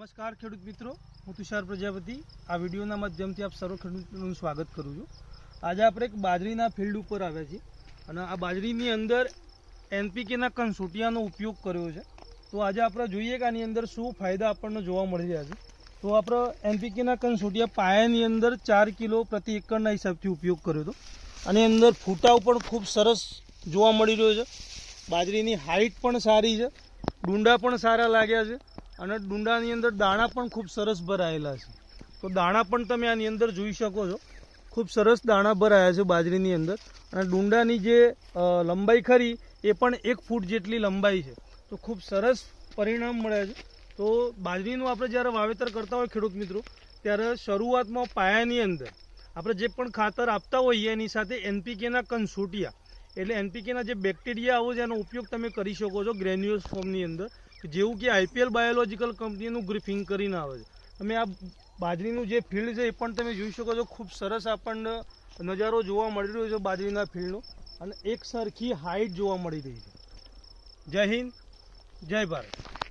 નમસ્કાર ખેડૂત મિત્રો, હું તુષાર પ્રજાપતિ. આ વિડીયોના માધ્યમથી આપ સર્વ ખેડૂતોનું સ્વાગત કરું છું. આજે આપણે એક બાજરીના ફિલ્ડ ઉપર આવ્યા છીએ અને આ બાજરીની અંદર એનપીકેના કનસોટિયાનો ઉપયોગ કર્યો છે. તો આજે આપણે જોઈએ કે આની અંદર શું ફાયદા આપણને જોવા મળી રહ્યા છે. તો આપણે એનપીકેના કનસોટિયા પાયાની અંદર ચાર કિલો પ્રતિ એકરના હિસાબથી ઉપયોગ કર્યો હતો. અને અંદર ફૂટાવ પણ ખૂબ સરસ જોવા મળી રહ્યો છે. બાજરીની હાઇટ પણ સારી છે. ડુંડા પણ સારા લાગ્યા છે. અને ડુંડાની અંદર દાણા પણ ખૂબ સરસ ભરાયેલા છે. તો દાણા પણ તમે આની અંદર જોઈ શકો છો. ખૂબ સરસ દાણા ભરાયા છે બાજરીની અંદર. અને ડુંડાની જે લંબાઈ ખરી, એ પણ એક ફૂટ જેટલી લંબાઈ છે. તો ખૂબ સરસ પરિણામ મળે છે. તો બાજરીનું આપણે જ્યારે વાવેતર કરતા હોય ખેડૂત મિત્રો, ત્યારે શરૂઆતમાં પાયાની અંદર આપણે જે પણ ખાતર આપતા હોઈએ એની સાથે એનપીકેના કન્સોટિયા, એટલે એનપીકેના જે બેક્ટેરિયા આવો છે, એનો ઉપયોગ તમે કરી શકો છો ગ્રેન્યુઅલ્સ ફોર્મની અંદર. જેવું કે આઈપીએલ બાયોલોજીકલ કંપનીનું ગ્રીફિંગ કરીને આવે છે. તમે આ બાજરીનું જે ફિલ્ડ છે એ પણ તમે જોઈ શકો છો, ખૂબ સરસ આપણને નજારો જોવા મળી રહ્યો છે બાજરીના ફિલ્ડનો અને એક સરખી હાઈટ જોવા મળી રહી છે. જય હિન્દ, જય ભારત.